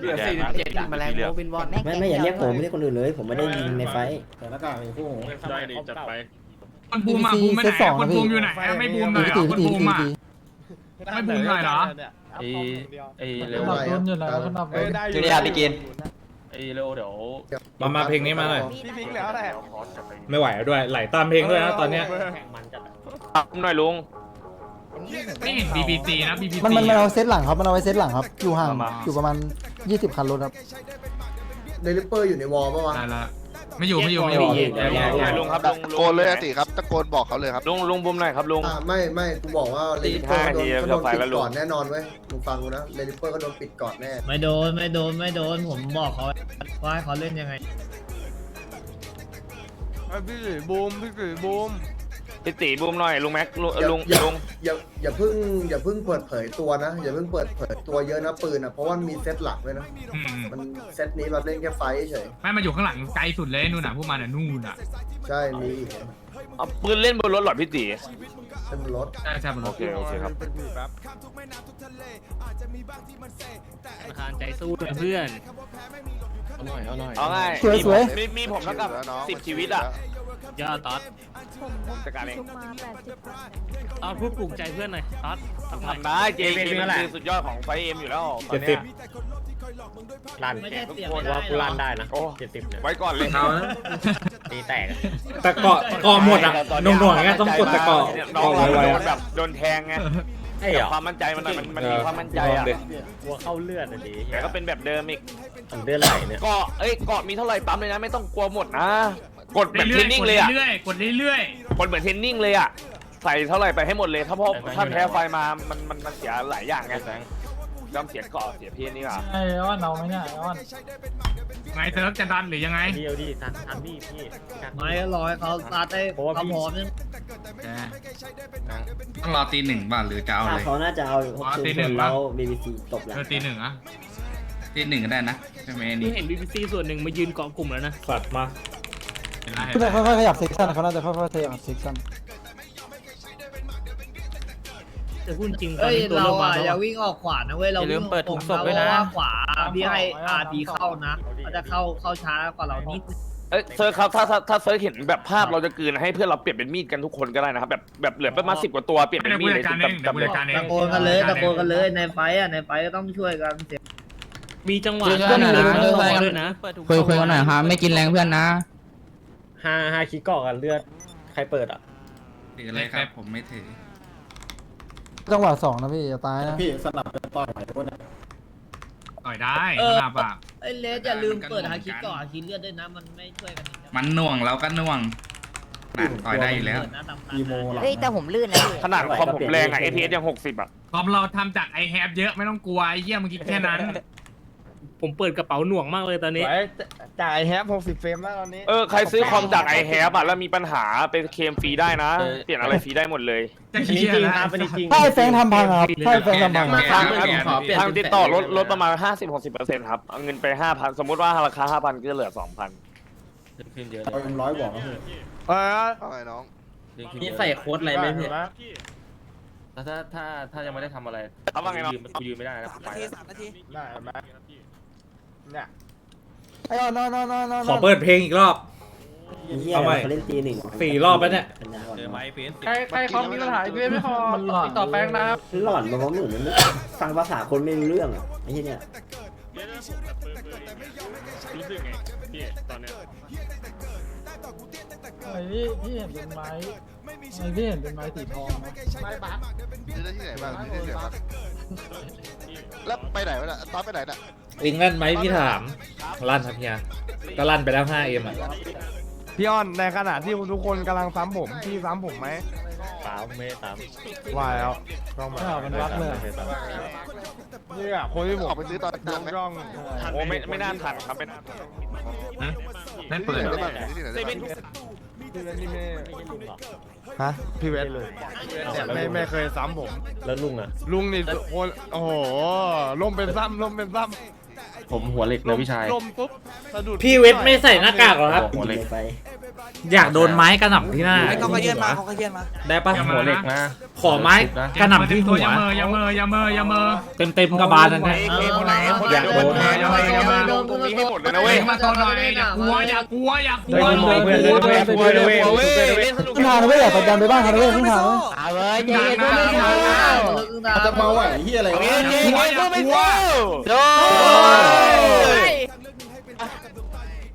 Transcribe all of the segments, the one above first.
เหลือสี่สิบเจ็ดแมลงโมบินวอนไม่ไม่อย่าเรียกผมไม่เรียกคนอื่นเลย ผมไม่ได้ยิงในไฟท์แต่ละกากอยู่คู่หูได้ดีจัดไปคนบูมอะบูมไปไหนอะคนบูมอยู่ไหนอะไม่บูมหน่อยเหรอคนบูมอะไม่บูมหน่อยเหรอไอ้ไอ้เร็วหนักโดนอยู่แล้วขนาดเอ้ยได้อยู่จุดยาไปกินไอ้เร็วเดี๋ยวมามาเพลงนี้มาหน่อยพี่พิงค์เหลืออะไรไม่ไหวแล้วด้วยไหลตามเพลงด้วยนะตอนเนี้ยหน่อยลุงไม่เห็ น BBC นะ BBC มันมันมันเอาเซตหลังครับ มันเอาไว้เซตหลังครับ อยู่ห่างอยู่ประมาณ 20 คันรถครับ เดลิเปอร์อยู่ในวอลปะวะได้ละไม่อยู่ไม่อยู่ไม่อยู่ลุงครับลุงตะโกนเลยอะติครับตะโกนบอกเขาเลยครับลุงลุงบุมหน่อยครับลุงอ่าไม่ไม่กูบอกว่าเดลิเปอร์ก็โดนตีห้าทีก็โดนเดี๋ยวไฟปิดแล้วลุงก่อนแน่นอนเว้ยมึงฟังกูนะเดลิเปอร์ก็โดนปิดก่อนแน่ไม่โดนไม่โดนไม่โดนผมบอกเขาว่าให้เขาเล่นยังไง พี่สีบูมพี่สีบูม พี่ตีบุมหน่อยลุงแม็กลุงอย่าลุงอย่าลุงอย่าอย่าเพิ่งอย่าเพิ่งเปิดเผยตัวนะ อย่าเพิ่งเปิดเผยตัวเยอะนะปืนอะเพราะว่ามันมีเซตหลักด้วยนะอืมมันเซตนี้แบบเล่นแค่ไฟท์เฉยไม่มาอยู่ข้างหลังไกลสุดเลยนู่นน่ะพวกมันน่ะนู่นอะใช่มีอีกเอาปืนเล่นบนรถหรอพี่ตี เป็นรถ ใช่ใช่บนรโอถเคโอเคครับเป็นผีแป๊บคานใจสู้เพื่อน เอาหน่อยเอาหน่อย เอาง่ายสวยสวย มีมีผมเท่ากับสิบชีวิตอะ ยอดต๊อดจัดการเองเอาพูดปลุกใจเพื่อนหน่อยต๊อดทำหน่อยทำได้เจเจมันคือสุดยอดของไฟเอ็มอยู่แล้วตอนเนี้ยลั่นไม่ใช่เสียไม่ได้ว่ากูลั่นได้นะโอ้เจ็ดสิบเนี่ยไว้ก่อนเลยตีแตกแต่เกาะเกาะหมดอะหน่วงหน่วงๆอย่างเงี้ยต้องกดแต่เกาะน้องเกาะเราไวโดๆนอะแบบโดนแทงไงไอ้เหรอความมั่นใจมันอะมันมันมีความมั่นใจอะวัวเข้าเลือดอะดิแต่ก็เป็นแบบเดิมอีกเลือดไหลเนี่ยเกาะเอ้ยเกาะมีเท่าไหร่ปั๊มเลยนะไม่ต้องกลัวหมดนะ กดแบบเรื่เทอยรนนิ่งๆกดเลยอะเรื่อยๆกดเรื่อยกดเหมือนเทรนนิ่งเลยอะ ใส่เท่าไหร่ไปให้หมดเลย ถ้าพอถ้าแพ้ไฟมา มันมันมันเสียหลายอย่างไงยอมเสียเกาะเสียเพียนี่อะไอ้อ้อนเอาไหมเนี่ยไอ้อ้อนๆไงเซิร์ฟจะดันหรือยังไง เดียวดิทันทันพี่พี่ไม่รอให้เขาสตาร์ทได้ความพร้อมนึงต้องรอตีหนึ่งบ้างหรือจะเอาถ้าเลยเขาน่าจะเอาหกอ๋อศูนตีย์หนึ่งแล้วปะบีบีซีตบหลังเออตีหนึ่งอะตีหนึ่งก็ได้นะใช่ไหมอันนี่นี่เห็น BBC ส่วนหนึ่งมายืนเกาะกลุ่มแล้วนะสัตว์มา เห็นไหมเขาจะค่อยๆขยับเซกชันเขาน่าจะค่อยๆขยับเซกชันแต่พูดจริงตอนเอ้ยนี้ตัวเราเริ่มมาอะแล้วอย่าอะวิ่งออกขวานะเว้ยเราวิ่งเปิดถุงศพด้วยนะขวาพี่ให้อาร์ดีเข้านะเขาจะเข้าเข้าช้ากว่าเรานิดเอ้ยเซิร์ชครับถ้าถ้าถ้าเซิร์ชเห็นแบบภาพเราจะกลืนให้เพื่อนเราเปลี่ยนเป็นมีดกันทุกคนก็ได้นะครับแบบแบบเหลือประมาณสิบกว่าตัวเปลี่ยนไม่เป็นได้มีผู้ดจัเลดยการเองเดี๋ยวผู้จัดการเองแบบแบบตะโกนกันเลยตะโกนกันเลยในไฟอะในไฟก็ต้องช่วยกันเสียงมีจังหวะช่วยๆหน่อยนะเริ่มช่วยๆด้วยนะคุยคุยกันหน่อยครับไม่กินแรงเพื่อนนะ ห้าห้าคิกกอกกันเลือด ใครเปิดอะ ถือเลยครับ ผมไม่ถือ จังหวะสองนะพี่อย่าตายนะ พี่สลับกันต่อยหน่อยด้วยนะต่อยได้ขนาดปากไอ้เลสอย่าลืมเปิดฮาคิก่อนฮาคิเลือดด้วยนะ มันไม่ช่วยกันอีกะมันหน่วงเราก็หน่วงอะต่อยได้อยู่แล้ว เปิดนะตามตามอีโมหลังเฮ้ยแต่ผมลื่นนะพี่ขนาดคอมผมแรงอะ APS ยังหกสิบอะ คอมเราทำจากไอแฮปเยอะไม่ต้องกลัวไอ้เหี้ยเมื่อกี้แค่นั้น ผมเปิดกระเป๋าหน่วงมากเลยตอนนี้จ่ายแฮป60เฟรมแล้วตอนนี้ เออใครซื้อคอมจากไอแฮปอะแล้วมีปัญหาเป็นเคลมฟรีได้นะเปลี่ยนอะไรฟรีได้หมดเลย จะเหี้ยนะถ้าไอ้แฟงทำพังอะครับถ้าไอ้แฟงทำพังอะ ทางผมขอเปลี่ยนทางติดต่อลดลดประมาณ 50-60%ครับเอาเงินไป 5,000 สมมุติว่าราคา 5,000 ก็เหลือ 2,000เอาเป็นร้อยบอกนะพี่เออเอาไงน้องมีใส่โค้ดอะไรไหมพี่ ถ้าถ้าถ้ายังไม่ได้ทำอะไรเขาว่าไงเนาะ กูยืนไม่ได้นะไปแล้วได้ไหม เนี่ยไอ้อ้อนนอนนอนนอนนอนขอเปิดเพลงอีกรอบเฮียเอาใหม่ เขาเล่นตีหนึ่งสี่รอบแล้วเนี่ย ปัญญาอ่อนใครใครเขามีปัญหาเพื่อนไม่พอติดต่อแป้งนะครับหล่อนมาเพราะเหมือนมันไม่ฟังภาษาคนไม่รู้เรื่องอะไอ้เหี้ยเนี่ยรู้สึกไงพี่ตอนเนี้ยไอ้พี่พี่เห็นเป็นไม้ไอ้พี่เห็นเป็นไม้สีทองนะซื้อได้ที่ไหนบ้างซื้อได้ที่ไหนบ้าง แล้วไปไหนวะน่ะตอนไปไหนน่ะลิงลั่นไหมพี่ถามลั่นครับเฮียก็ลั่นไปแล้ว 5M อะพี่อ้อนในขณะที่ทุกคนกำลังซ้ำผมพี่ซ้ำผมไหมสามเมตรสามว่าแล้วต้องมาไม่เอามันรักเลยเนี่ยคนที่ผมออกไปซื้อตอนยทันกไหมย่องโอ้ไม่ไม่น่าทันครับไม่น่าทันไม่เปิดซื้อที่ไหนได้บ้างซื้อที่ไหนได้บ้าง พี่เวทนี่ไม่ฮะพี่เวทไม่ไม่เคยซ้ำผม แล้วลุงอะ ลุงนี่คนโอ้โหล่มเป็นซ้ำล่มเป็นซ้ ผมหัวเหล็กเลยพี่ชาย ลมปุ๊บสะดุดพี่เวทไม่ใส่หน้ากากเหรอครับ หัวเหล็กไปอยากโดนไม้กระหน่ำที่หน้าเขาก็ยื่นมาเขาก็ยื่นมาได้ปะอย่าหัมาวเหล็กนะ ขอไม้กระหน่ำที่หัว อย่าเมออย่าเมออย่าเมออย่าเมอเต็มเต็มๆกระบาลนั่นไอ้นะเกมคนไหนคนไหนอยากโดนอย่ามาอย่ามาลงตรงนี้ให้หมดเลยนะเว้ยมาตอนหน่อยอย่ากลัวอย่ากลัวอย่ากลัวเพื่อนด้วยเพื่อนด้วยเพื่อนด้วยเพื่อนด้วยขึ้นทางนะเว้ยอย่าไปดันไปบ้างครับเว้ยขึ้นทางเว้ยเอาเลยเย็นๆไม่เมาจะเมาอะเฮียอะไรวะกลัวอย่ากลัวโด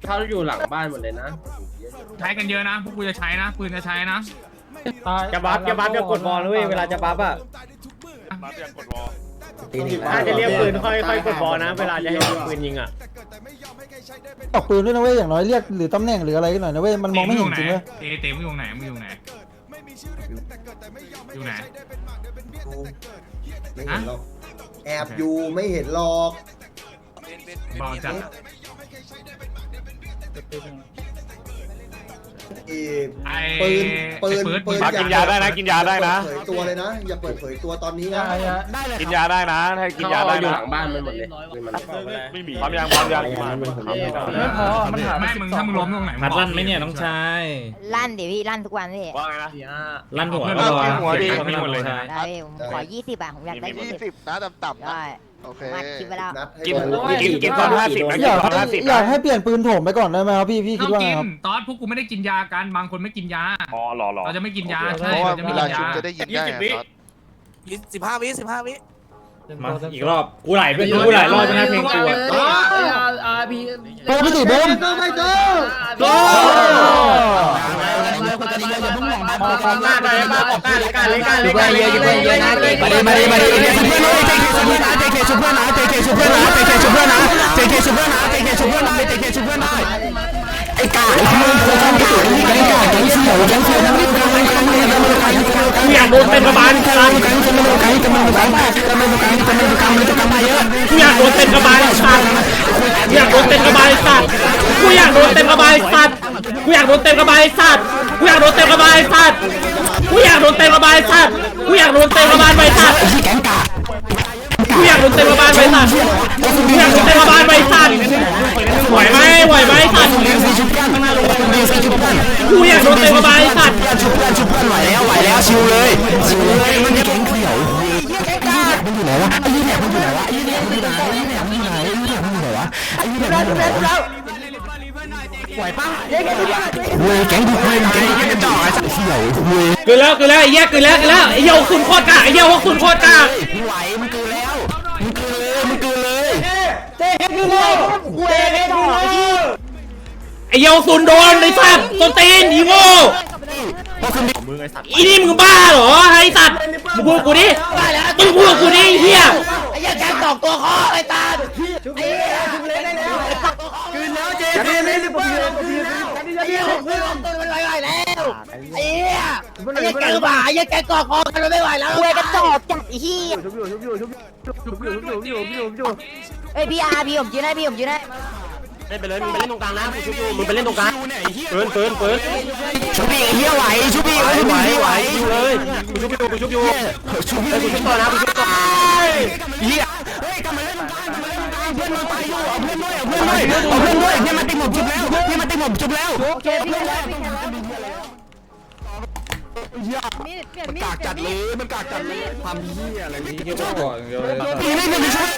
เขาอยู่หลังบ้านหมดเลยนะ ใช้กันเยอะนะ พวกกูจะใช้นะปืนจะใช้นะจะบัฟจะบัฟจะกดบอลด้วยเวลาจะบัฟอะมาเรียกดวอลถ้าจะเรียกปืนค่อยค่อยกดบอลนะ เวลาจะให้ปืนยิงอะออกปืนด้วยนะเว้ยอย่างน้อยเรียกหรือตำแหน่งหรืออะไรกันหน่อยนะเว้ยมันมองไม่เห็นจริงเว้ยเต๋เต๋มึงอยู่ไหนมึงอยู่ไหนอยู่ไหนไม่เห็นหรอกแอบอยู่ไม่เห็นหรอก เบาจัดอีกไอ้ปืนปืนไอ้เฟิร์สปืนมากินยาได้นะกินยาได้นะ เปิดเผยตัวเลยนะ อย่าเปิดเผยตัวตอนนี้นะกินยาได้นะถ้ากินยาได้อยู่นะหลังบ้านมันหมดเลยไม่มีพร้อมยังพร้อมยังอย่างนั้นมันผมไม่ได้ไม่พอมันหาแม่มึงถ้ามึงล้มตรงไหนมัดลั่นไหมเนี่ยน้องชายลั่นดิพี่ลั่นทุกวันพี่ว่าไงนะ ลั่นหัวเพื่อนก็รอหัวดิเสียงลั่นหัวเลย ได้พี่ผมขอยี่สิบอะผมอยากได้ยี่สิบนะต่ำๆได้ มาคิดไปแล้ว นัดให้กินโดนกินกินตอนห้าสิบนะอกินยากตอนให้ห้าสิบอยานะกให้เปลี่ยนปืนโถมไปก่อนได้ไหมครับพี่พี่คิต้ดองว่าไงกินครับ ตอนพวกกูไม่ได้กินยากันบางคนไม่กินยา อ๋อหล่อหล่อ เราจะไม่กินยาใช่เพราะว่าเราจะเวไม่ลากินชุบยาจะได้ยินง่ายอะครับ สิบห้าวิสิบห้าวิ มาอีกรอบกูหลายเป็นกูหลายรอบแล้วนะเพลงกูอะอาร์พีไปพี่ติเบิ้มไม่เจอโอ้ของกล้าได้มาของกล้าเลยกล้าเลยกล้าเลยกล้าเลยมาดิมาดิมาดิเพื่อนเลยเจเคชุบเพื่อนนะเจเค ชุบเพื่อนนะเจเคชุบเพื่อนนะเจเคชุบเพื่อนนะเจเคชุบเพื่อนนะเจเคชุบเพื่อนนะเจเคชุบเพื่อนได้ไอ้กาไอ้มึงโคตรกาไอ้กาแกงเสี่ยวแกงเสี่ยวนั่งเล่นกันเล่นกันเล่นกันเล่นกันเล่นกันกูอยากโดนเต็มกระบาลกันสัตว์กันกันไม่รู้กันกันไม่รู้กันกันไม่รู้กันกันไม่รู้กันมันจะกันไปเยอะกูอยากโดนเต็มกระบาลสัตว์กูอยากโดนเต็มกระบาลสัตว์กูอยากโดนเต็มกระบาลสัตว์กูอยากโดนเต็มกระบาลสัตว์กูอยากโดนเต็มกระบาลสัตว์กูอยากโดนเต็มกระบาลสัตว์กูอยากโดนเต็มกระบาลไปสัตว์ที่แกงกา กูอยากโดนเต็มกระบาลไปสัตว์กูอยากโดนเต็มกระบาลไปสัตว์ไหวไหมไหวไหมสัตว์เลี้ยงซีชุบกันเลี้ยงซีชุบกันกูอยากโดนเต็มกระบาลสัตว์ชุบเพื่อนชุบเพื่อนไหวแล้วไหวแล้วชิวเลยชิวเลยมันแกงเขียวมันอยู่ไหนวะไอ้ยี่แหนมันอยู่ไหนวะไอ้ยี่แหนมันอยู่ไหนไอ้ยี่แหนมันอยู่ไหนไอ้ยี่แหนมันอยู่ไหนวะไอ้ยี่แหนมันอยู่ไหนวะไหวปะเว้ยแกงดูเว้ยแกงกระจอกไอ้สัตว์เขียวเว้ยเกินแล้วเกินแล้วไอ้เหี้ยเกินแล้วเกินแล้วไอ้เหี้ยคุณโคตรกากไอ้เหี้ยว่าคุณโคตรกากไหวมันเกินแล้วมันเกินเลยมันเกินเลย เจ๊คือเลยเว้ยเจ๊คือเลยไอ้เหี้ยซุนโดนไอ้สัตว์ต้นตีนอีโง่อีนี่มึงบ้าเหรอไอ้สัตว์มึงพูดกูดิมึงพูดกูดิไอ้เหี้ยไอ้ยังแกตอกตัวคอไอ้ตาคืนแล้วเจ๊คืนเลยสิผมไอ้เหี้ยผมไม่ลงตัวมันไหวแล้ว ไอ้เหี้ยไอ้ยังแกบ่าไอ้ยังแกกอคอกันไม่ไหวแล้วเว้ยกระจอกจัดไอ้เหี้ยชุบอยู่ชุบอยู่ชุบชุบอยู่ชุบอยู่ชุบอยู่ชุบอยู่ชุบอยู่เอ้ยพี่อาร์พี่ผมยืนให้พี่ผมยืนให้เล่นไปเลยมึงไปเล่นตรงกลางนะกูชุบอยู่มึงไปเล่นตรงกลางเฟิร์นเฟิร์นเฟิร์นชุบอีกเหี้ยไหวชุบอีกไหวชุบไหวอีกไหไหววอยู่เลยกูชุบอยู่กูชุบอยู่ชุบอีกกูชุบต่อนะกูชุบต่อเหี้ยเฮ้ยกลับมาเล่นตรงกลางกลับมาเล่นตรงกลางเพื่อนมันตายอยู่เอาเพื่อนด้วยเอาเพื่อนด้วยเอาเพื่อนด้วยเนี่ยมันติดหมบจุบแล้วเนี่ยมันติดหมบจุบแล้วโอเคพี่ แล้วพี่แล้วมันกากจัดเลยมันกากจัดเลยทำเหี้ยอะไรนี่เหี้ยก่อนเดี๋ยวเลยพี่ไม่เป็นช่วย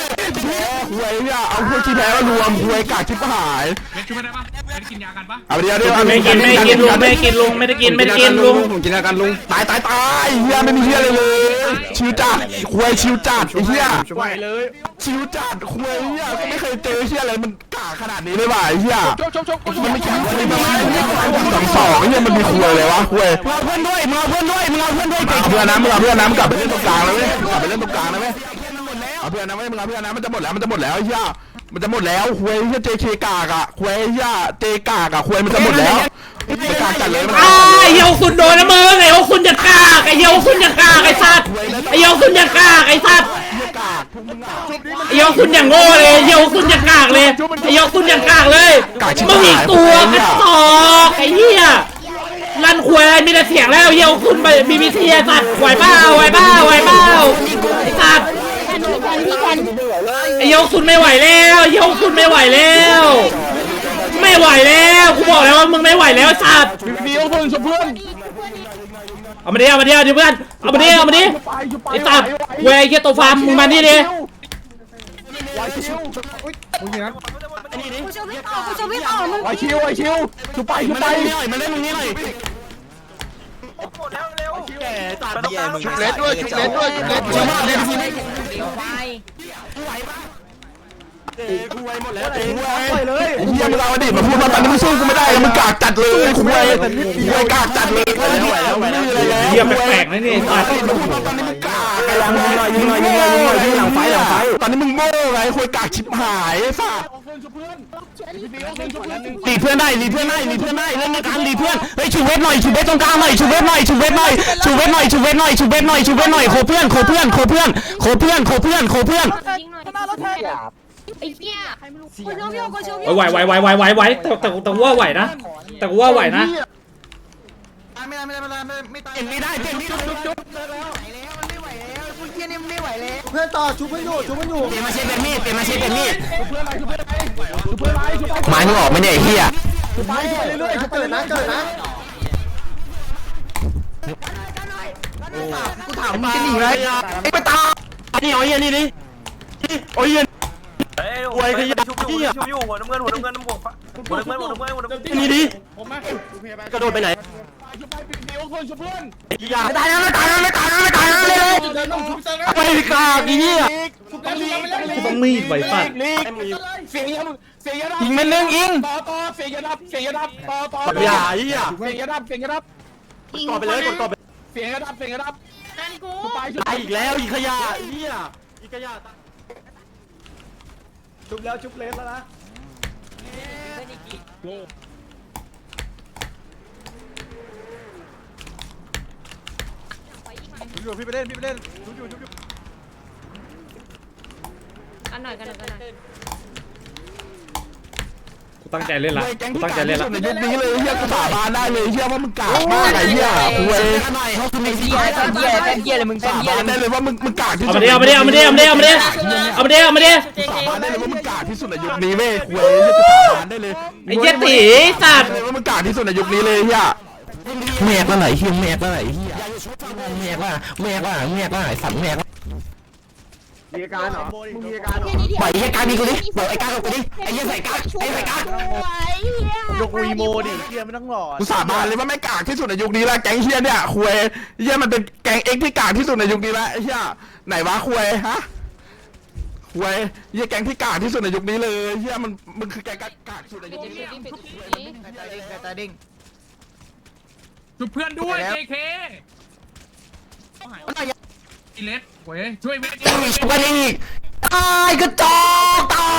หวยเนี่ยเอาพวกที่แพ้รวมหวยกากชิบหายเล่นช่วยได้ปะเล่นกินยากันปะเอาเดี๋ยวเดี๋ยวไม่กินไม่กินลุงไม่กินลุงไม่ได้กินไม่ได้กินลุงผมกินกันลุงตายตายตายเฮียไม่มีเฮียเลยเลย ชิวจัดหวยชิวจัดไอ้เฮียไหวเลยชิวจัดหวยเฮียก็ไม่เคยเจอเฮียอะไรมันกากขนาดนี้เลยว่ะไอ้เฮียมันไม่คิดว่ามันสองสองไอ้เฮียมันมีหวยเลยวะหวยมึงเอาเพื่อนด้วยมึงเอาเพื่อนด้วยมึงเอาเพื่อนด้วยเอาเพื่อนนะมึงเอาเพื่อนนะมึงกลับไปเล่นตรงกลางแล้วเว้ยกลับไปเล่นตรงกลางนะเว้ย เอาเพื่อนนะเว้ยมึงเอาเพื่อนนะมันจะหมดแล้วมันจะหมดแล้วไอ้เฮียมันจะหมดแล้วหวยเฮียเจเคกากอะหวยเฮียเจกากอะหวยมันจะหมดแล้วมันกากจัดเลยมันไอ้เหี้ยซุนโดนนะมึงไอ้เหี้ยซุนจะกากไอ้เหี้ยซุนจะกากไอ้สัตว์ไอ้เหี้ยซุนจะกากไอ้สัตว์กากพวกมึงอะไอ้เหี้ยซุนอย่างโง่เลยไอ้เหี้ยซุนอย่างกากเลยไอ้เหี้ยซุนอย่างกากเลยมึงอีกตัวกระจอกไอ้เหี้ยลั่นควยมีแต่เสียงแล้วเหี้ยซุนไปบีบีซีสัตว์ไหวเปล่าไหวเปล่าไหวเปล่าไอ้สัต ว์พี่กันไอ้ยกซุนไม่ไหวแล้วยกซุนไม่ไหวแล้ว ไม่ไหวแล้วกูบอกแล้วว่ามึงไม่ไหวแล้วไอ้สัตว์มียกคนชุบเพื่อนเอามาดิเอามาดิเอาดิเพื่อนเอามาดิเอามาดิไอ้สัตว์เวยไอ้เหี้ยตัวฟาร์มมึงมานี่ดิกูชูพี่ต่อกูชูพี่ต่อมึงไอคิวไอคิวชุบไปชุบไปมาเล่นตรงนี้หน่อยชุบเล สด้วยชุบเลสด้วยชุบเลสด้วยเล่นทีไฟกูไวหมดแล้วกูไวเลย ไอ้เหี้ยมึงเอาอดีตมาพูดว่าตอนนี้มึงสู้กูไม่ได้มึงกากจัดเลยกูไวกูไวกากจัดเลยไม่มีอะไรแล้วเหี้ยแปลกๆนะนี่ไอ้สัตว์มึงพูดว่าตอนนี้มึงกากยิงหน่อยยิงหน่อยยิงหน่อยยิงหน่อยยิงหลังไฟหลังไฟตอนนี้มึงโง่ไงคุยกากชิบหายไอ้สัสรีเพื่อนได้รีเพื่อนได้รีเพื่อนได้เล่นในการรีเพื่อนเฮ้ยชูเวทหน่อยชูเวทตรงกลางหน่อยชูเวทหน่อยชูเวทหน่อยชูเวทหน่อยชูเวทหน่อยชูเวทหน่อยชูเวทหน่อยโคเพื่อนโคเพื่อนโคเพื่อนโคเพื่อนโคเพื่อนโคเพื่อนยิงหน่อย ไอ้เหี้ยกูชูพี่กูชูพี่เอ้ยไหวไหวไหวไหวไหวไหวแต่แต่แต่กูว่าไหวนะ แต่กูว่าไหวนะ ไม่ได้ไม่ได้ไม่ได้ไม่ตายไม่ได้เก่งนี่จุ๊บจุ๊บเพื่อนต่อชุบให้อยู่ชุบให้อยู่เปลี่ยนมาเชฟเป็นมีดเปลี่ยนมาเชฟเป็นมีดไม้มึงออกไม่ได้ไอ้เหี้ยไปเรื่อยๆเกิดนะเกิดนะกูถามมึงจะหนีไหมไอ้ไปตาอันนี้เอาไอ้เหี้ยนี่ดิโอ้ย เหี้ยโอ้ยขยะเหี้ยชูอยู่หัวน้ำเงินหัวน้ำเงินน้ำบวกหัวน้ำเงินหัวน้ำเงินหัวน้ำเงินนี่ดิกระโดดไปไหนอย่าไม่ตายนะไม่ตายนะไม่ตายนะไม่ตายนะเลยไปกากอีเหี้ยกูต้องมีดไหวสัตว์ยิงมันนึงยิงต่อต่อเสียงยาดับเสียงยาดับต่อต่ออย่าเหี้ยเสียงยาดับเสียงยาดับต่อไปเลยกดต่อไปเสียงยาดับเสียงยาดับนั่นกูตายอีกแล้วอีกขยะเหี้ยอีกขยะ ชุบแล้วชุบเลสแล้วนะอยู่พี่ไปเล่นพี่ไปเล่นชุบอยู่ชุบอยู่กันหน่อยกันหน่อยกันหน่อย กูตั้งใจเล่นละกูตั้งใจเล่นละในยุคนี้เลยเฮียกูสาบานได้เลยเฮียว่ามึงกากมากไอ้เฮียคุยหน่อยเขาคือไม่เหี้ยเต้นเหี้ยเต้นเหี้ยเลยมึงเต้สานเหี้ยบานได้เลยว่ามึงมึงกากที่เอาสุมาดดิเอามาดิเอามาดิเอามาดิเอามาดิเอามาดิเอามาดิสาบานได้เลยว่ามึงกากที่สุดในยุคนี้เว้ยคุยเฮียกูสาบานได้เลยไอ้เหี้ยตีสัตว์เลยว่ามึงกากที่สุดในยุคนี้เลยเฮียแมกแล้วไหนเฮียแมกแล้วไหนเฮียแมกว่าแมกว่าแมกว่าไอ้สัตว์แมก มีอาการเหรอมึงมีอาการเหรอปล่อยไอ้เฮียกามีกูดิปล่อยไอ้กากับกูดิไอ้เฮียใส่กาไอ้ใส่กายกวีโมดิเฮียไม่ต้องหล่อกูสาบานเลยว่าไม่กากที่สุดในยุคนี้ละแก๊งเฮียเนี่ยคุยเฮียมันเป็นแก๊งเอ็กที่กากที่สุดในยุคนี้ละไอ้เฮียไหนวะคุยฮะคุยเฮียแก๊งที่กากที่สุดในยุคนี้เลยเฮียมันมันคือแก๊งกากที่สุดในยุคนี้ชุบเพื่อนด้วยเคเค อีเลสเว้ยช่วยเวทชุบกันอีกตายกระจอกตา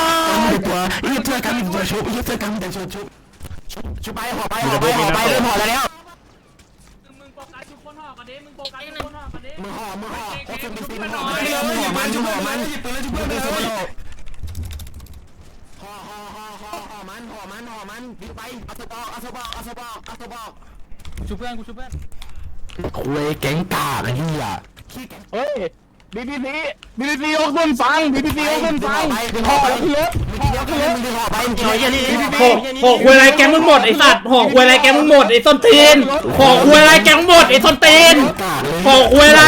ยตัวอีเพื่อนกันมีตัวชุบอีเพื่อนกันมีตัวชุบชุบชุบไปห่อไปห่อไปห่อไปเริ่มห่อแล้ว มึงโฟกัสทุกคนห่อกันดิมึงโฟกัสทุกคนห่อกันดิมึงห่อมึงห่อเคเคมึงชุบห่เพื่อนหอน่อยมันห่อมันห่อมันห่อมันห่อห่อห่อห่อห่อมันห่อมันห่อมันบิ๊กไปอัศบอกอัศบอกอัศบอกอัศบอกชูเพื่อนกูชูเพื่อนคุยแก๊งกากไอ้เหี้ย เฮ้ยบีบีซีบีบีซียกขึ้นฟังบีบีซียกขึ้นฟังห่อแล้วขึ้นรถห่อขึ้นรถห่อไปห่อเหี้ยนี่ห่อห่อควยอะไรแกมึงหมดไอ้สัตว์ห่อควยอะไรแกมึงหมดไอ้ส้นตีนห่อควยอะไรแกมึงหมดไอ้ส้นตีนห่อควยอะไร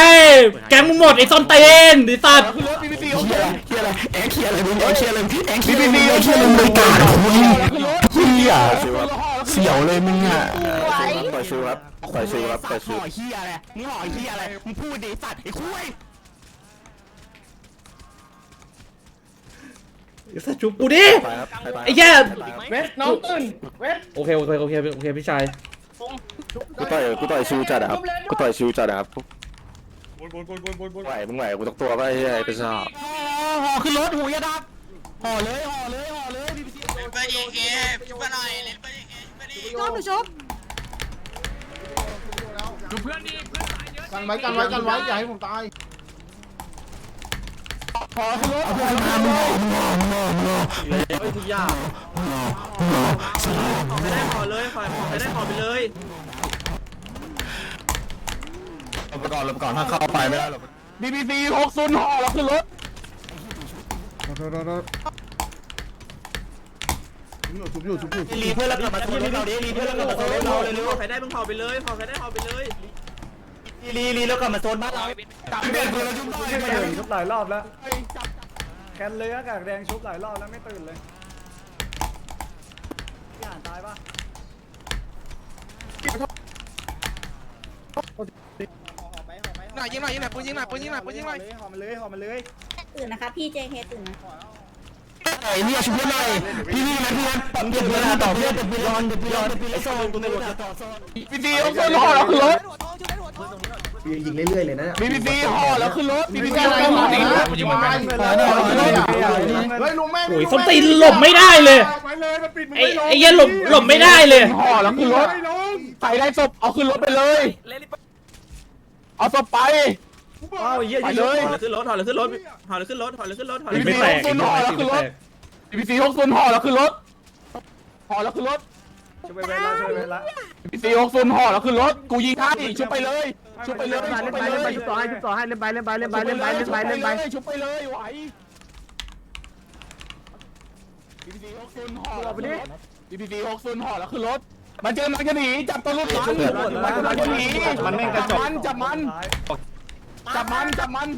แกมึงหมดไอ้ส้นตีนไอ้สัตว์ียกขึ้นเหี้ยอะไรแองเคียอะไรมึงแองเคียอะไรแองเคียอะไรบีบีซียกขึ้นมึงเลยกากมึงเหี้ยเสียวเลยมึงอะไปล่อยชูครับปล่อยชูครับปล่อยชูห่อเหี้ยอะไรมึงห่อเหี้ยอะไรมึงพูดดิสัตว์ไอ้คุยสัตว์จุบกูดิไอ้แย่เวสน้องตื่นเวสโอเคโอเคโอเคโอเคพี่ชายกูต่อยกูต่อยชิวจัดครับกูต่อยชิวจัดครับ บนบนบนบนบนบนไหวมึงไหวกูตกตัวไปไอ้เป็นชอบห่อขึ้นรถหูยาดับห่อเลยห่อเลยห่อเลยบีบีซีชอบหรือชอบชุบเพื่อนดิเพื่อนตายเยอะกันไว้กันไว้กันไว้อย่าให้ผมตายห่อขึ้นรถเอาเพื่อนมามึงห่อมึงห่อมึงห่อมึงห่อเฮ้ยทุกอย่างมึงห่อมึงห่อสลามไม่ได้ขอเลยขอไม่ได้ขอไปเลย เราไปก่อนเราไปก่อนถ้าเข้าไปไม่ได้หรอกบีบีซีหกศูนย์ห่อแล้วขึ้นรถรีเพื่อนแล้วกลับมาโซนเราดิรีเพื่อนแล้วกลับมาโซนเราเลยใครได้มึงห่อไปเลยห่อใครได้ห่อไปเลยรีรีแล้วกลับมาโซนบ้านเรากลับเดินคนละชุดชุบหลายรอบแล้วแคนเลยอากาศแดงชุบหลายรอบแล้วไม่ตื่นเลยพี่อ่านตายปะ น่อยยิงหน่อยยิงหน่อยปืนยิงหน่อยปืนยิงหน่อยปืนยิงหน่อยหอมมาเลยหอมมาเลยตื่นนะคะพี่เจเคตื่นนะไอ้เนี่ยชุบเพื่อนหน่อยพี่นี่นะพี่นะปั๊มเดือดเวลาต่อเพื่อนเดือดเวลาเดือดเวลาไอ้โซนกูไม่รู้ต่อโซนบีบีโซนห่อแล้วขึ้นรถยิงเรื่อยๆเลยนะบีบีห่อแล้วขึ้นรถบีบีอะไรห่อยิงเหมือนกันเฮ้ยลุงแม่งโอ้ยส้นตีนหลบไม่ได้เลยไปเลยมันปิดมึงไอ้ไม่ลงไอ้เหี้ยหลบหลบไม่ได้เลยห่อแล้วขึ้นรถไม่ลงใส่ได้ศพเอาขึ้นรถไปเลย เอาศพไป อ้าวเหี้ยไปเลยขึ้นรถห่อเลยขึ้นรถห่อเลยขึ้นรถห่อเลยขึ้นรถห่อเลยบีบีหกศูนย์ห่อแล้วขึ้นรถบีบีหกศูนย์ห่อแล้วขึ้นรถห่อแล้วขึ้นรถ ช่วยไปแล้วช่วยไปแล้วบีบีหกศูนย์ห่อแล้วขึ้นรถ กูยิงท่าดิชุบไปเลย ชุบไปเลยชุบไปเลย ชุบต่อให้ชุบต่อให้เล่นไปเล่นไปเล่นไปเล่นไปเล่นไปเล่นไปชุบไปเลยไหวบีบีหกศูนย์ห่อแล้วขึ้นรถบีบีหกศูนย์ห่อแล้วขึ้นรถ มันเจอมันจะหนีจับตัวลูกมันมันจะหนีมันไม่กระจกจับมันจับมันจับมัน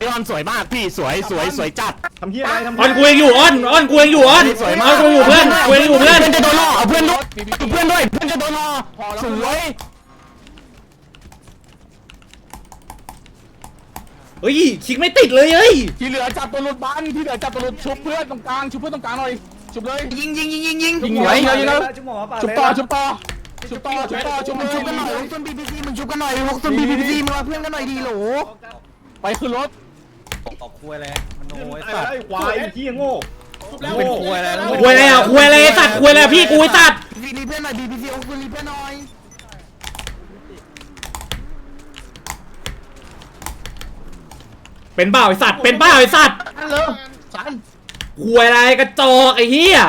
พี่ออนสวยมากพี่สวยสวยสวยจัดทำเหี้ยอะไรทำออนกูยังอยู่ออนออนกูยังอยู่ออนสวยอมาอกนกูอยู่เพื่อนกูยังอยู่เพื่อนเพื่อนจะโดนล่อเอาเพื่อนด้วยเพื่อนด้วยเพื่อนจะโดนล่อสวยเฮ้ยคิกไม่ติดเลยเฮ้ยที่เหลือจับตัวหลุดบ้านที่เหลือจับตัวหลุดชุบเพื่อนตรงกลางชุบเพื่อนตรงกลางหน่อย ชุบเลยยิงยิงยิงยิงยิงยิงไหวยิงเลยชุบหมอป่าชุบต่อชุบต่อชุบต่อชุบต่อชุบมันชุบกันหน่อยต้นบีบีซีมันชุบกันหน่อยพวกต้นบีบีซีมาเพื่อนกันหน่อยดีโหลไปขึ้นรถควายที่โง่เป็นควยอะไรควยอะไรอะควยอะไรไอ้สัตว์ควยอะไรอะพี่กูไอ้สัตว์รีเพื่อนหน่อยบีบีซีโอ้คุณรีเพื่อนหน่อยเป็นเปล่าไอ้สัตว์เป็นเปล่าไอ้สัตว์นั่นเลยสัน ควยอะไรกระจอกไอ้เหี้ย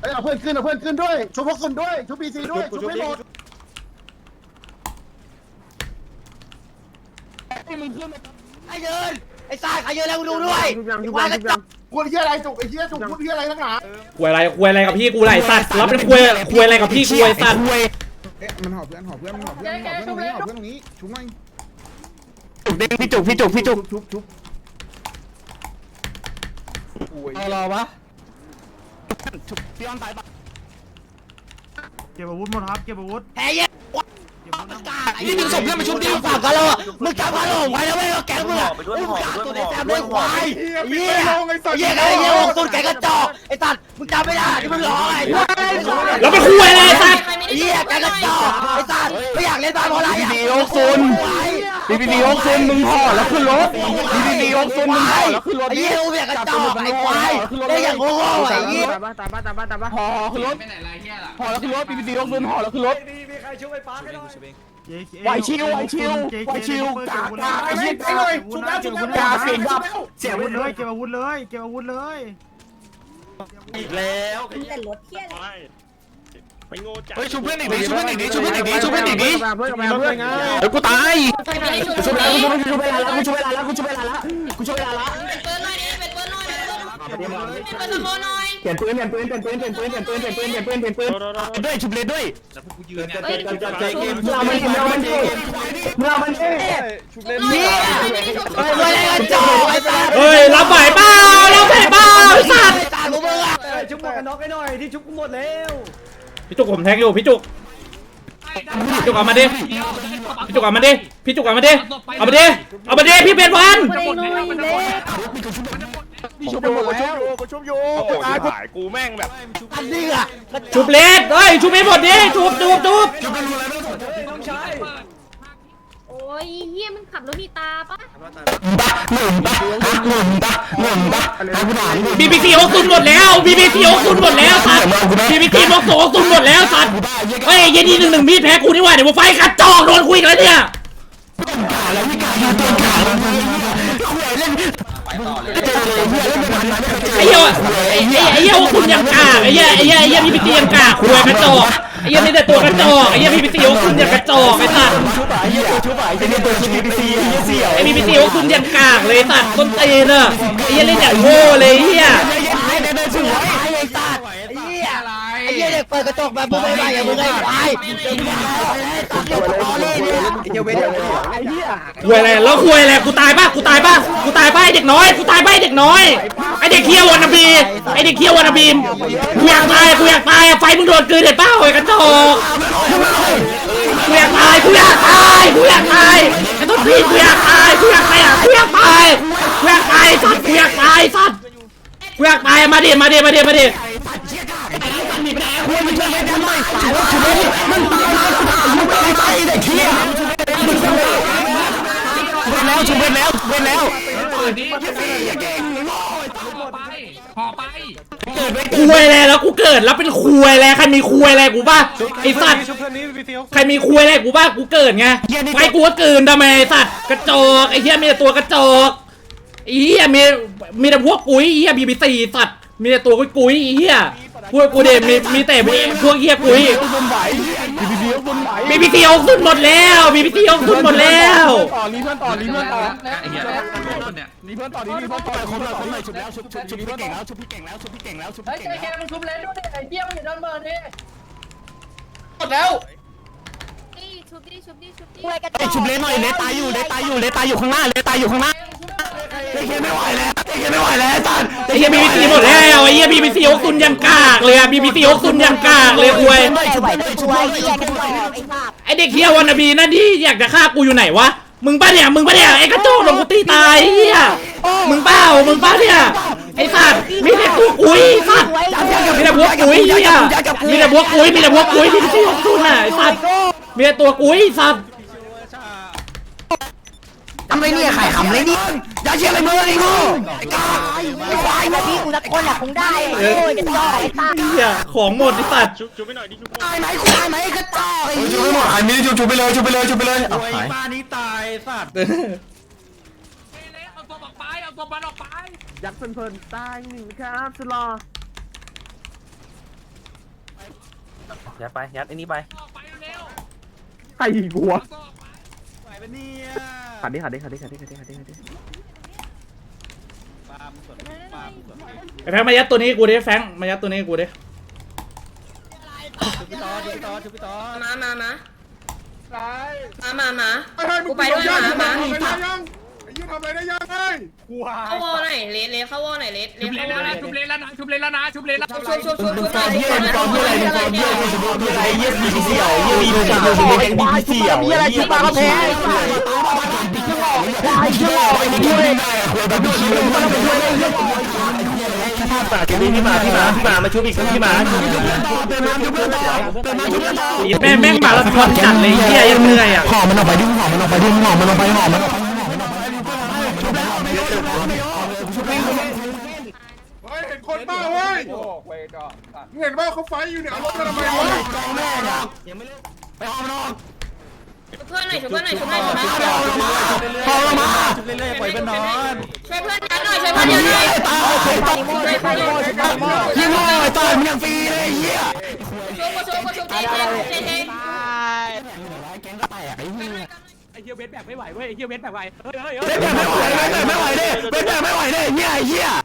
เอ้ยเอาเพื่อนขึ้นเอาเพื่อนขึ้นด้วยชุบพวกคุณด้วยชุบบีซีด้วยชุบให้หมดไอ้มึงขึ้นมาไอ้ยืนไอ้ซ่าใครยืนแล้วดูด้วยควายกระจอกกูเฮียอะไรจุกไอ้เฮียจุกพูดเฮียอะไรทั้งหลายควยอะไรควยอะไรกับพี่กูไรสัตว์รับเป็นควยควยอะไรกับพี่กูไอ้สัตว์มันหอบเพื่อนหอบเพื่อนมันหอบเพื่อนหอบเพื่อนตรงนี้หอบเพื่อนตรงนี้ชุบหน่อยจุกเด้งพี่จุกพี่จุกพี่จุกชุบชุบ เอารอวะชุบพี่ออนตายปะเก็บอาวุธหมดครับ เก็บอาวุธแพ้เย้นี่มึงส่งเพื่อนมาชุบดิฝากกันแล้วอะมึงจำกันแล้วไว้แล้วเว้ยแกมึงอะมึงกาตัวในแซมด้วยควายเหี้ยเหี้ยไอ้เหี้ยสุดแกกระจอกไอ้ตัดมึงจำไม่ได้ที่มึงร้องไอ้แล้วเป็นควยอะไรไอ้สัตว์ เหี้ยแกกระจอกไอ้ตัดไม่อยากเล่นบาสเพราะอะไรบีอะบีโอกซุนบีบีโอกซุนมึงห่อแล้วขึ้นรถบีบีโอกซุนมึงห่อแล้วขึ้นรถไอ้เหี้ยมึงอยากกระจอกไอ้ควายเล่นอย่างโง่ๆไอ้เหี้ยห่อขึ้นรถห่อแล้วขึ้นรถบีบีโอกซุนห่อแล้วขึ้นรถมีมีใครช่วยไฟฟ้ากันหน่อยไหวชิวไหวชิวไหวชิวกากาไอ้เหี้ยกาชุบแล้วชุบแล้วกาเสียงดับเสียงเก็บอาวุธเลเลยยเก็บอาวุธเลยเก็บอาวุธเลยอีกแล้วแต่รถเที่ยอะ ไรเฮ้ยชุบเพื่อนอีกดิชุบเพื่อนอีกดิชุบเพื่อนอีกดิชุบเพื่อนอีกดิเพื่อนกับเพื่อนไงเฮ้ยกูตายกูชุบแล้วกูชุบเวลาแล้วกูชุบเวลาแล้วกูชุบเวลาแล้วกูชุบเวลาแล้วเป็นเบอร์หน่อยดิเป็นเบอร์หน่อยเป็นเบอร์หน่อยเปลี่ยนปืนเปลี่ยนปืนเปลี่ยนปืนเปลี่ยนปืนเปลี่ยนปืนเปลี่ยนปืนเปลี่ยนปืนเปลี่ยนปืนด้วยชุบเลนด้วยเรามันเรามันเรามันนี่ไม่ได้กระจอกไอ้สัตว์เฮ้ยรับไหวเปล่ารับไหวเปล่าไอ้สัตว์ไอ้สัตว์พวกมึงอะชุบหมวกกันน็อกให้หน่อยที่ชุบกูหมดแล้ว พี่จุกผมแทงอยู่พี่จุกพี่จุกเอามาดิพี่จุกเอามาดิพี่จุกเอามาดิเอามาดิเอามาดิพี่เป็นพันไม่ได้น้อยเล็กพี่ชุบไปหมดแล้วกูชุบอยู่กูตายกูอันนี้อะชุบเลสเฮ้ยชุบให้หมดดิชุบชุบชุบน้องชายโอ้ ยเฮียมันขับรถมีตาปะบะหนึ่งบะหนึ่งบะหนึ่งบะไอ้ผู้ด่าบีบีซีโอซุนหมดแล้วบีบีซีโอซุนหมดแล้วสัตว์บีบีซีโอซุนหมดแล้วสัตว์ เฮ้ยเย็นนี้หนึ่งหนึ่งมีดแพ้กูนี่หว่าเดี๋ยวมาไฟกัดจอกโดนคุยกันแล้วเนี่ยด่าแล้ววิกาอยู่ตัวด่าแล้วคุยเล่นเจอเลยเฮียเล่นไม่ทันนะไม่เคยเจอไอ้เหี้ยไอ้เหี้ยไอ้เหี้ยว่าคุณยังกากไอ้เหี้ยไอ้เหี้ยไอ้เหี้ยบีบีซียังกากคุยกระจอก ไอ้เหี้ยมีแต่ตัวกระจอกไอ้เหี้ยมีพีซีโอคุณอย่างกระจอกไอ้สัตว์ชุบอะไอ้เหี้ยชุบอะไอ้เหี้ยตัวชุบพีซีไอ้เหี้ยเสี่ยวไอ้มีพีซีโอคุณอย่างกากเลยไอ้สัตว์ต้นเตีนอะไอ้เหี้ยเล่นอย่างโง่เลยไอ้เหี้ย เปิดกระจกมาปุ๊บไอ้บ้าอย่ามึงไอ้ควายไอ้เหี้ยตัดเรื่องต่อเลยไอ้เหี้ยเวทไอเียคุยอะไรแล้วคุยอะไรกูตายป่ะกูตายป่ะกูตายป่ะไอ้เด็กน้อยกูตายป่ะไอ้เด็กน้อยไอ้เด็กเคียววานาบีไอ้เด็กเคียววานาบีกูอยากตายกูอยากตายไฟมึงโดนกืนเห็นเปล่าไอ้กระจกกูอยากตายกูอยากตายกูอยากตายไอ้ต้นพี่กูอยากตายกูอยากตายอะกูอยากตายกูอยากตายสัตว์กูอยากตายสัตว์กูอยากตายมาดิมาดิมาดิมาดิ ได้ไม่ชุบชุบมันตายแล้วมันตายไปเด็กเหี้ยเว้นแล้วชุบเว้นแล้วเว้นแล้วเปิดดิห่อไปคุยอะไรแล้วกูเกิดแล้วเป็นคุยอะไรใครมีคุยอะไรกูป่ะไอสัตว์ใครมีคุยอะไรกูบ้ากูเกิดไงไฟกูก็เกินทำไมสัตว์กระจอกไอเหี้ยมีแต่ตัวกระจอกไอเหี้ยมีมีแต่พวกกุ้ยไอเหี้ยบีบีซีสัตว์ มีแต่ตัวกุ้ยกุ้ยไอ้เหี้ยพวกกูเดมีมีแต่พวกเหี้ยกุ้ยบนไหวพีซีบนไหวบีบีซีออกสุดหมดแล้วบีบีซีออกสุดหมดแล้วต่อรีเพื่อนต่อรีเพื่อนต่อไอ้เหี้ยรถเนี่ยรีเพื่อนต่อรีเพื่อนต่อคนละคนเลยชุบแล้วชุบชุบชุบพี่เก่งแล้วชุบพี่เก่งแล้วชุบพี่เก่งแล้วชุบพี่เก่งแล้วนี่ชุบดิชุบดิชุบดิไอ้ชุบเลนหน่อยเลตายอยู่เลตายอยู่เลตายอยู่ข้างหน้าเลตายอยู่ข้างหน้าเด็กไม่ไหวแล้วเด็กไม่ไหวแล้วสัน ไอ้เหี้ยบีบีซีหมดแล้วไอ้เหี้ยบีบีซีออกสุดยังกากเลยอะบีบีซีออกสุดยังกากเลยคุยไปชุบไปไอ้เหี้ยกระจอกไอ้สัตว์ไอเด็กเฮียวันนาบีนั่นที่อยากจะฆ่ากูอยู่ไหนวะมึงป้าเนี่ยมึงป้าเนี่ยไอ้กระโจกลงกูตีตายไอ้เฮียมึงเปล่ามึงป้าเนี่ยไอ้สัตว์มีแต่ตัวกุ้ยสัตว์มีแต่พวกกุยเฮียมีแต่พวกกุยมีแต่พวกกุยที่ที่ยกตุนน่ะไอ้สัตว์มีแต่ตัวกุ้ยสัตว์ำไรเนี่ยไข่ขำเลยเนี่ยอย่าเชื่ออะไรมึงไอ้โง่ไอ้กาไอ้ควายนะพี่กูตะโกนแหละคงได้ไอ้โง่กระจอกไอ้ตาเฮียของหมดไอ้สัตว์ตายไหมควายไหมกระจอกไอ้ชุบไม่ยหมดใครมีชุบชุบไปเลยชุบไปเลยชุบไปเลยเอาหายเอาตัวออกไปเอาตัวมันออกไปยัดเพลินๆตายหนึ่งครับสุดรอออกไปเร็วใครกลัว ๆตัวออกไปขัดดิขัดดิขัดดิขัดดิขัดดิขัดดิขัดดิไอ้แฟงมายัดตัวนี้กูดิแฟงมายัดตัวนี้กูดิมามามามามามากูไปด้วยมา มาเข้าวอหน่อยเลสเลสเข้าวอหน่อยเลสเลชุสบเลเข้านวอแล้วหน่นะอยชุบเลนแล้วนะชุบเลนแล้วนะชุบเลนแล้วชุบชุบชุบชุบชุบฟอร์มเยี่ยมฟอร์มเยี่ยอะไรฟอร์มเยี่ยอะไรชุบชุบชุบไอ้เยี่ยมีเสี่ยวเยี่ยมีเสี่ยวเยี่ยมีเสี่ยวเยี่ยอะไรชุบมาก็แพ้ไอ้เชี่ยไอ้เชี่ยแบบนี้เลยมันเป็นเรื่องเรื่องภาพตาที่นี่มาที่มาที่มามาชุบอีกที่มาเติมน้ำชุบเพื่อนต่อเติมน้ำชุบเพื่อนต่อแม่งแม่งมาแล้วทอนจัดเลยเฮียยังเหนื่อยอะห่อมันออกไปดิห่อมันออกไปดิห่อมันออกไปห่อมันออกไป เห็น คนบ้าเว้ยเห็นว่าเขาไฟอยู่เนี่ยเอารถมาทำไมวะไปห่อมันออกเพื่อนหน่อยช่วยเพื่อนหน่อยช่วยเพื่อนหน่อยห่อมันมาช่วยเพื่อนยัดหน่อยช่วยเพื่อนยัดหน่อยช่วยเพื่อนยัดหน่อยยี่ห้อไอ้ตายมันยังฟรีเลยเหี้ยช่วยกูช่วยกูช่วยเจ๊เจ๊เจ๊แกงก็แตกไอ้เหี้ยไอ้เฮียเวทแบบไม่ไหวเว้ยไอ้เฮียเวทแบบไหวเฮ้ยเฮ้ยเฮ้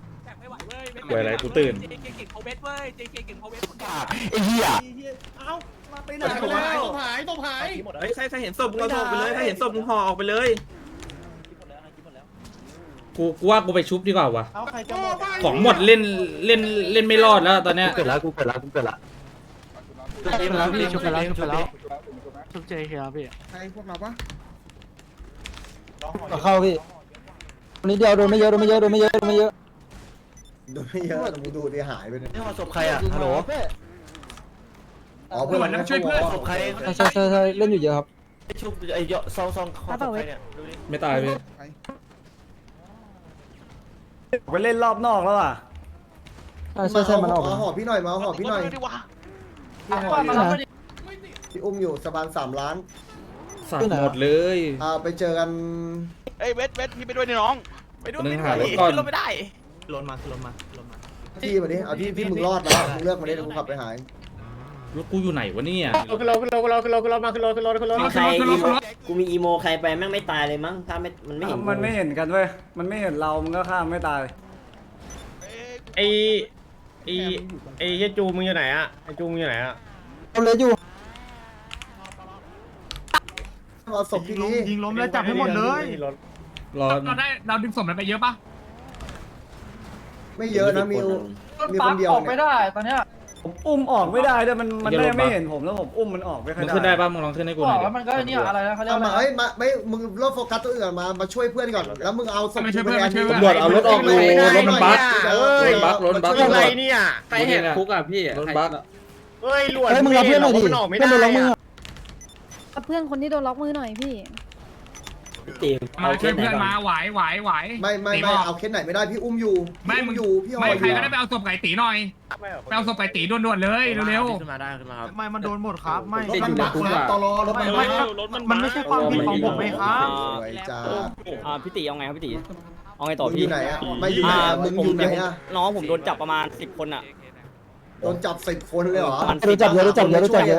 เล่ยนแบบไม่ไหวเล่นแบบไม่ไหวเด้เล่นแบบไม่ไหวเด้เหี้ยไอ้เหี้ยแบบไม่ไหวเว้ยคุยอะไรกูตื่น เจ๊เก่งเขาเวทเว้ยเจ๊เก่งเขาเวทไอ้เหี้ยเฮ้ยใครใครเห็นศพมึงเอาศพไปเลยใครเห็นศพมึงห่อออกไปเลยกูกูว่ากูไปชุบดีกว่าวะของหมดเล่นเล่นเล่นไม่รอดแล้วตอนเนี้ยเกิดแล้วกูเกิดแล้วกูเกิดละชุบแล้วพี่ชุบแล้วชุบแล้วชุบเจ๊เฮียพี่ใครพวกมาปะเข้าพี่วันนี้เดียวโดนไม่เยอะโดนไม่เยอะโดนไม่เยอะโดนไม่เยอะ ดูไม่เยอะแต่มึงดูดิหายไปเนี่ยนี่ห่อศพใครอะ ฮัลโหลอ๋อเพื่อนมันช่วยเพื่อนศพใครใช่ใช่ใช่เล่นอยู่เยอะครับชุบไอ้เยอะซองซองห่อศพใครเนี่ยดูดิไม่ตายพี่ไปเล่นรอบนอกแล้วอะใช่ใช่ใช่มันออกมามาห่อพี่หน่อยมาห่อพี่หน่อยพี่ห่ออยู่พี่อุ้มอยู่สะบานสามล้านสัตว์หมดเลยอ่าไปเจอกันเอ้ยเวทเวทพี่ไปด้วยนี่น้องไปด้วยนึงหารถก่อนไม่ได้ ลนมาลนมาลนมาที่มาดิเอาที่ที่มึงรอดมาแล้วมึงเลือกมาดิเดี๋ยวกูขับไปหายแล้วกูอยู่ไหนวะเนี่ยขึ้นรถขึ้นรถขึ้นรถขึ้นรถขึ้นรถมาขึ้นรถขึ้นรถขึ้นรถมีใครอีโมกูมีอีโมใครไปแม่งไม่ตายเลยมั้งถ้าไม่มันไม่เห็นมันไม่เห็นกันเว้ยมันไม่เห็นเรามันก็ฆ่าไม่ตายไอไอไอเฮียจูมึงอยู่ไหนอะไอจูมึงอยู่ไหนอะเอาเลยอยู่เอาศพที่นี้ยิงล้มแล้วจับให้หมดเลยรอเราได้เราดึงศพมันไปเยอะปะ ไม่เยอะนะมิวมีคนเดียวเนี่ยตอนเนี้ยผมอุ้มออกไม่ได้ด้วยมันมันไม่ไม่เห็นผมแล้วผมอุ้มมันออกไม่ค่อมึยงได้ขึ้นได้ป่ะมึงลองขึ้นให้กูหน่อยดิมันก็เนี่ยอะไรนะเขาเรียกเอาว่ามาเอ้ยมาไม่มึงเลิกโฟกัสตัวอื่นมามาช่วยเพื่อนก่อนแล้วมึงเอาศพไม่ช่วยไปเพื่อนแทไม่นช่วยนี่เพื่อนตำรวจเอารถออกดูรถมันบัสเอ้ยรถบัสรถบัสมาช่วยรถอะไรบัสเนี่ยใครแหกคุกอะพี่รถบัส เฮ้ยหลวดเฮ้ยมึงรับเพื่อนหน่อยดิเพื่อนโดนล็อกมือเพื่อนคนที่โดนล็อกมือหน่อยพี่ ตีมมาช่วยเพื่อนมาไหวไหวไหว ไม่ไม่ตีไม่บกเอาเคสไหนไม่ได้พี่อุ้มอยู่ไม่พี่มึอุ้งมอยู่พี่หอไม่ยใครก็ได้ไปเอาศพไก่ตีหน่อยไปเอาศพไก่ตีด่วนๆเลยเร็วขึ้นมาได้ขึ้นมาครับ ไม่มันโดนหมดครับ ไม่ติดอยู่ในคุกอะตลอรถมันมันไม่ใช่ความผิดของผมไหมครับ สวยจ้าอ่าพี่ตีเอาไงครับพี่ตีเอาไงต่อมึงอพี่ยู่ไหนอะไม่อยู่ไหนอะมึงอยู่ไหนอะน้องผมโดนจับประมาณสิบคนอะ โดนจับสิบคนเลยเหรอ โดนจับเยอะโดนจับเยอะโดนจับเยอะ